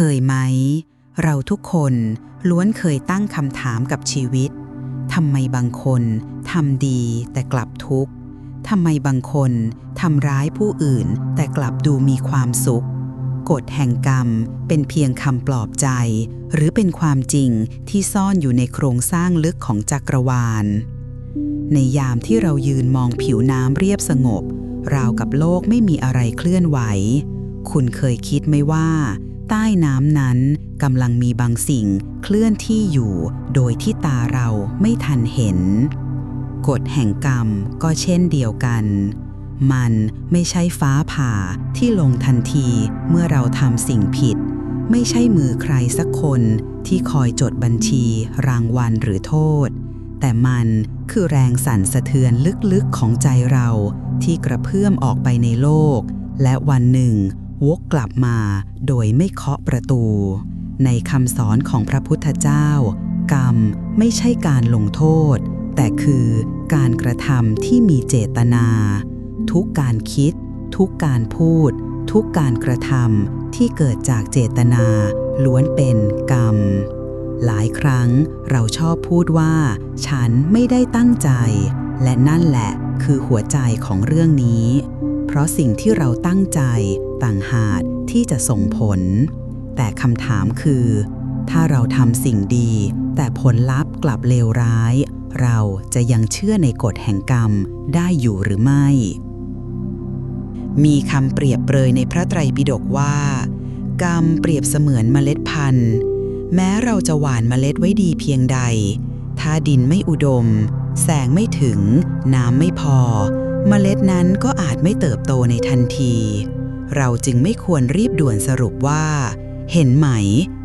เคยไหม เราทุกคนล้วนเคยตั้งคำถามกับชีวิตทำไมบางคนทำดีแต่กลับทุกข์ทำไมบางคนทำร้ายผู้อื่นแต่กลับดูมีความสุข กฎแห่งกรรมเป็นเพียงคำปลอบใจ หรือเป็นความจริงที่ซ่อนอยู่ในโครงสร้างลึกของจักรวาล ในยามที่เรายืนมองผิวน้ำเรียบสงบ ราวกับโลกไม่มีอะไรเคลื่อนไหว คุณเคยคิดไหมว่า ใต้น้ำนั้นกำลังมีบางสิ่งเคลื่อนที่อยู่ โดยที่ตาเราไม่ทันเห็น กฎแห่งกรรมก็เช่นเดียวกัน มันไม่ใช่ฟ้าผ่าที่ลงทันทีเมื่อเราทำสิ่งผิด ไม่ใช่มือใครสักคนที่คอยจดบัญชีรางวัลหรือโทษ แต่มันคือแรงสั่นสะเทือนลึกๆของใจเราที่กระเพื่อมออกไปในโลก และวันหนึ่ง วกกลับมาโดยไม่เคาะประตู ในคำสอนของพระพุทธเจ้า กรรมไม่ใช่การลงโทษ แต่คือการกระทำที่มีเจตนา ทุกการคิด ทุกการพูด ทุกการกระทำที่เกิดจากเจตนา ล้วนเป็นกรรม หลายครั้งเราชอบพูดว่า ฉันไม่ได้ตั้งใจ และนั่นแหละคือหัวใจของเรื่องนี้ เพราะสิ่งที่เราตั้งใจ ต่างหากที่จะส่งผล แต่คำถามคือ ถ้าเราทำสิ่งดี แต่ผลลัพธ์กลับเลวร้าย เราจะยังเชื่อในกฎแห่งกรรมได้อยู่หรือไม่ มีคำเปรียบเปรยในพระไตรปิฎกว่า กรรมเปรียบเสมือนเมล็ดพันธุ์ แม้เราจะหว่านเมล็ดไว้ดีเพียงใด ถ้าดินไม่อุดม แสงไม่ถึง น้ำไม่พอ เมล็ดนั้นก็อาจไม่เติบโตในทันที เราจึงไม่ควรรีบด่วนสรุปว่า เห็นไหม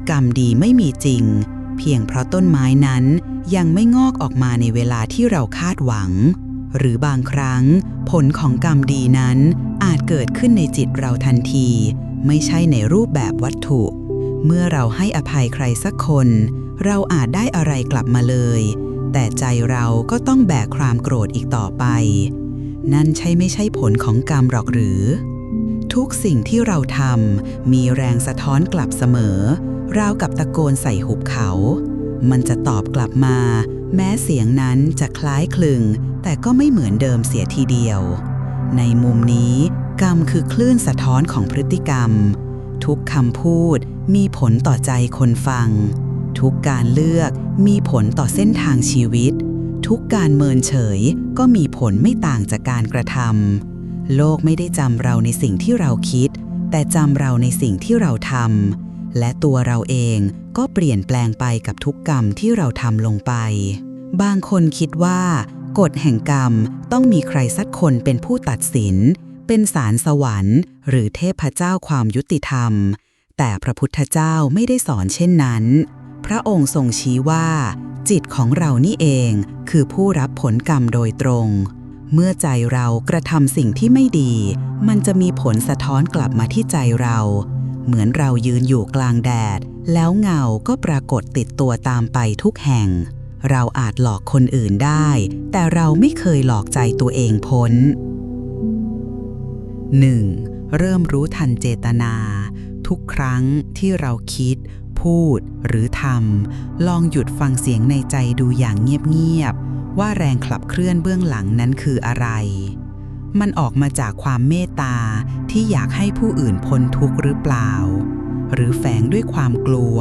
กรรมดีไม่มีจริง เพียงเพราะต้นไม้นั้นยังไม่งอกออกมาในเวลาที่เราคาดหวัง หรือบางครั้ง ผลของกรรมดีนั้นอาจเกิดขึ้นในจิตเราทันที ไม่ใช่ในรูปแบบวัตถุ เมื่อเราให้อภัยใครสักคน เราอาจได้อะไรกลับมาเลย แต่ใจเราก็ต้องแบกความโกรธอีกต่อไป นั่นใช่ไม่ใช่ผลของกรรมหรอกหรือ ทุกสิ่งที่เราทำมีแรงสะท้อนกลับเสมอ ราวกับตะโกนใส่หุบเขา มันจะตอบกลับมา แม้เสียงนั้นจะคล้ายคลึง แต่ก็ไม่เหมือนเดิมเสียทีเดียว ในมุมนี้ กรรมคือคลื่นสะท้อนของพฤติกรรม ทุกคำพูดมีผลต่อใจคนฟัง ทุกการเลือกมีผลต่อเส้นทางชีวิต ทุกการเมินเฉยก็มีผลไม่ต่างจากการกระทำ โลกไม่ได้จำเราในสิ่งที่เราคิด แต่จำเราในสิ่งที่เราทำและตัวเราเองก็เปลี่ยนแปลงไปกับทุกกรรมที่เราทำลงไป บางคนคิดว่า กฎแห่งกรรมต้องมีใครสักคนเป็นผู้ตัดสิน เป็นศาลสวรรค์ หรือเทพเจ้าความยุติธรรม แต่พระพุทธเจ้าไม่ได้สอนเช่นนั้น พระองค์ทรงชี้ว่า จิตของเรานี่เองคือผู้รับผลกรรมโดยตรง เมื่อใจเรากระทำสิ่งที่ไม่ดี มันจะมีผลสะท้อนกลับมาที่ใจเรา เหมือนเรายืนอยู่กลางแดด แล้วเงาก็ปรากฏติดตัวตามไปทุกแห่ง เราอาจหลอกคนอื่นได้ แต่เราไม่เคยหลอกใจตัวเองพ้น 1. เริ่มรู้ทันเจตนา ทุกครั้งที่เราคิด พูดหรือทำลองหยุดฟังเสียงในใจดูอย่างเงียบๆ ว่าแรงขับเคลื่อนเบื้องหลังนั้นคืออะไร มันออกมาจากความเมตตาที่อยากให้ผู้อื่นพ้นทุกข์หรือเปล่า หรือแฝงด้วยความกลัว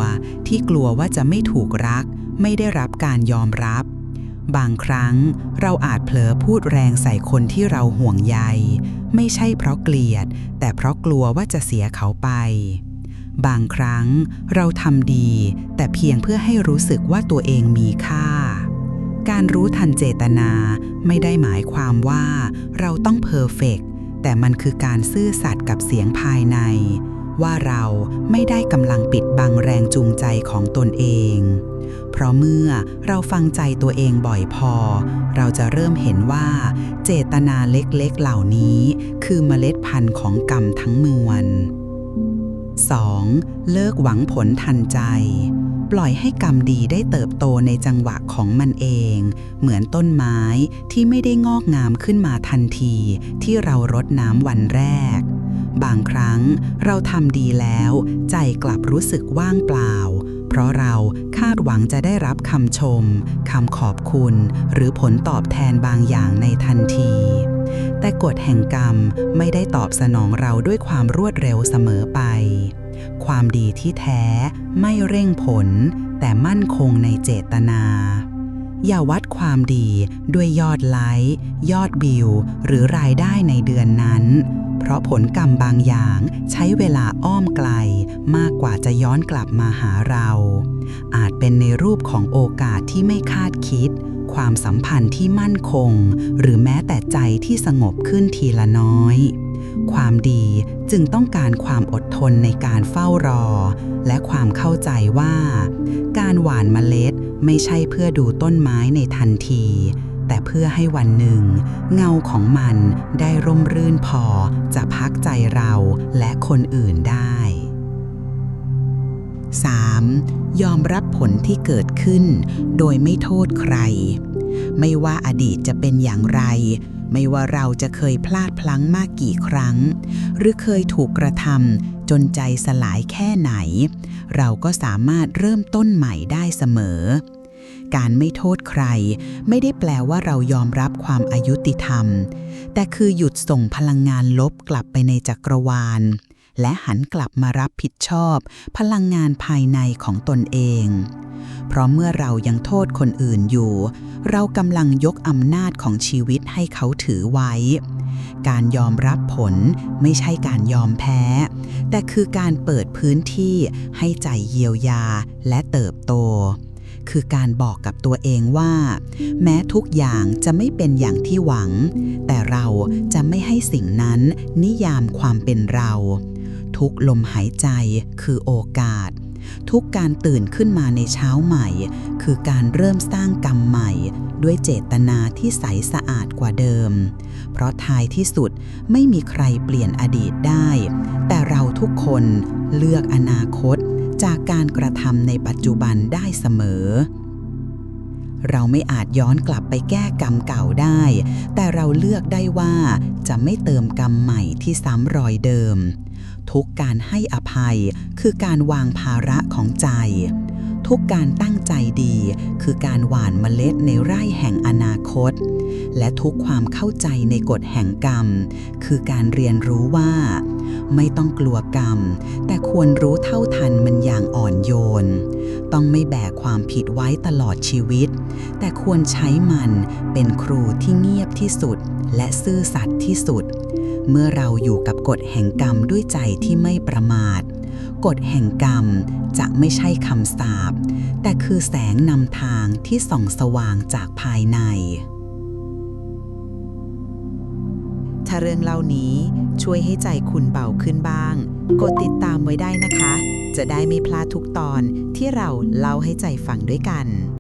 ที่กลัวว่าจะไม่ถูกรัก ไม่ได้รับการยอมรับ บางครั้งเราอาจเผลอพูดแรงใส่คนที่เราห่วงใย ไม่ใช่เพราะเกลียด แต่เพราะกลัวว่าจะเสียเขาไปบางครั้งเราทำดี แต่เพียงเพื่อให้รู้สึกว่าตัวเองมีค่า การรู้ทันเจตนาไม่ได้หมายความว่าเราต้องเพอร์เฟกต์แต่มันคือการซื่อสัตย์กับเสียงภายใน ว่าเราไม่ได้กำลังปิดบังแรงจูงใจของตนเอง เพราะเมื่อเราฟังใจตัวเองบ่อยพอ เราจะเริ่มเห็นว่า เจตนาเล็กๆเหล่านี้ คือเมล็ดพันธุ์ของกรรมทั้งมวล 2. เลิกหวังผลทันใจ ปล่อยให้กรรมดีได้เติบโตในจังหวะของมันเอง เหมือนต้นไม้ที่ไม่ได้งอกงามขึ้นมาทันทีที่เรารดน้ำวันแรก บางครั้งเราทำดีแล้ว ใจกลับรู้สึกว่างเปล่า เพราะเราคาดหวังจะได้รับคำชมคำขอบคุณ หรือผลตอบแทนบางอย่างในทันที แต่กฎแห่งกรรมไม่ได้ตอบสนองเราด้วยความรวดเร็วเสมอไป ความดีที่แท้ไม่เร่งผล แต่มั่นคงในเจตนา อย่าวัดความดีด้วยยอดไลค์ยอดวิวหรือรายได้ในเดือนนั้น เพราะผลกรรมบางอย่างใช้เวลาอ้อมไกลมากกว่าจะย้อนกลับมาหาเรา อาจเป็นในรูปของโอกาสที่ไม่คาดคิด ความสัมพันธ์ที่มั่นคง หรือแม้แต่ใจที่สงบขึ้นทีละน้อย ความดีจึงต้องการความอดทนในการเฝ้ารอ และความเข้าใจว่า การหว่านเมล็ดไม่ใช่เพื่อดูต้นไม้ในทันที แต่เพื่อให้วันหนึ่ง เงาของมันได้ร่มรื่นพอจะพักใจเราและคนอื่นได้ 3. ยอมรับผลที่เกิดขึ้น โดยไม่โทษใคร ไม่ว่าอดีตจะเป็นอย่างไร ไม่ว่าเราจะเคยพลาดพลั้งมากกี่ครั้ง หรือเคยถูกกระทำจนใจสลายแค่ไหน เราก็สามารถเริ่มต้นใหม่ได้เสมอการไม่โทษใคร ไม่ได้แปลว่าเรายอมรับความอายุติธรรม แต่คือหยุดส่งพลังงานลบกลับไปในจักรวาล และหันกลับมารับผิดชอบ พลังงานภายในของตนเอง เพราะเมื่อเรายังโทษคนอื่นอยู่ เรากำลังยกอำนาจของชีวิตให้เขาถือไว้ การยอมรับผลไม่ใช่การยอมแพ้ แต่คือการเปิดพื้นที่ให้ใจเยียวยาและเติบโตคือการบอกกับตัวเองว่า แม้ทุกอย่างจะไม่เป็นอย่างที่หวัง แต่เราจะไม่ให้สิ่งนั้นนิยามความเป็นเรา ทุกลมหายใจคือโอกาส ทุกการตื่นขึ้นมาในเช้าใหม่ คือการเริ่มสร้างกรรมใหม่ ด้วยเจตนาที่ใสสะอาดกว่าเดิม เพราะท้ายที่สุดไม่มีใครเปลี่ยนอดีตได้ แต่เราทุกคนเลือกอนาคตจากการกระทำในปัจจุบันได้เสมอ เราไม่อาจย้อนกลับไปแก้กรรมเก่าได้ แต่เราเลือกได้ว่าจะไม่เติมกรรมใหม่ที่ซ้ำรอยเดิม ทุกการให้อภัยคือการวางภาระของใจ ทุกการตั้งใจดีคือการหว่านเมล็ดในไร่แห่งอนาคต และทุกความเข้าใจในกฎแห่งกรรม คือการเรียนรู้ว่า ไม่ต้องกลัวกรรม แต่ควรรู้เท่าทันมันอย่างอ่อนโยน ต้องไม่แบกความผิดไว้ตลอดชีวิต แต่ควรใช้มันเป็นครูที่เงียบที่สุด และซื่อสัตย์ที่สุด เมื่อเราอยู่กับ กฎแห่งกรรมด้วยใจที่ไม่ประมาท กฎแห่งกรรมจะไม่ใช่คำสาปแต่คือแสงนำทางที่ส่องสว่างจากภายใน ถ้าเรื่องเล่านี้ช่วยให้ใจคุณเบาขึ้นบ้าง กดติดตามไว้ได้นะคะ จะได้ไม่พลาดทุกตอนที่เราเล่าให้ใจฟังด้วยกัน